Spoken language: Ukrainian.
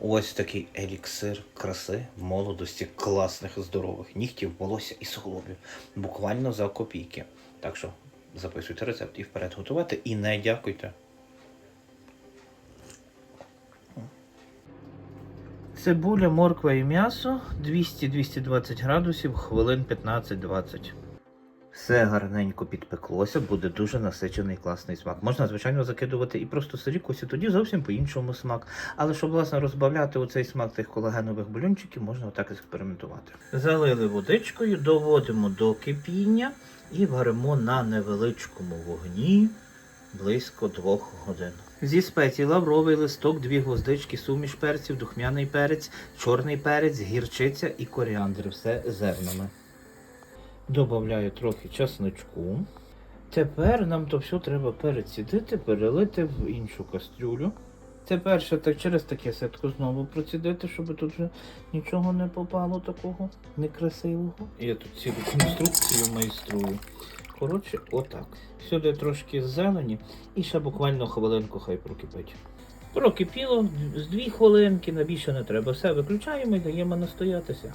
Ось такий еліксир краси, молодості, класних, здорових нігтів, волосся і суглобів. Буквально за копійки. Так що записуйте рецепт і вперед готувати. І не дякуйте. Цибуля, морква і м'ясо 200-220 градусів, хвилин 15-20. Все гарненько підпеклося, буде дуже насичений класний смак. Можна, звичайно, закидувати і просто сирі косі, тоді зовсім по-іншому смак. Але щоб власне розбавляти оцей смак тих колагенових бульончиків, можна отак експериментувати. Залили водичкою, доводимо до кипіння і варимо на невеличкому вогні близько двох годин. Зі спецій лавровий листок, дві гвоздички, суміш перців, духмяний перець, чорний перець, гірчиця і коріандр. Все зернами. Добавляю трохи часничку. Тепер нам то все треба перецідити, перелити в іншу кастрюлю. Тепер ще так через таке ситко знову процідити, щоб тут вже нічого не попало такого некрасивого. Я тут цілу конструкцію майструю. Коротше, отак. Сюди трошки зелені і ще буквально хвилинку хай прокипить. Прокипіло з дві хвилинки, на більше не треба. Все виключаємо і даємо настоятися.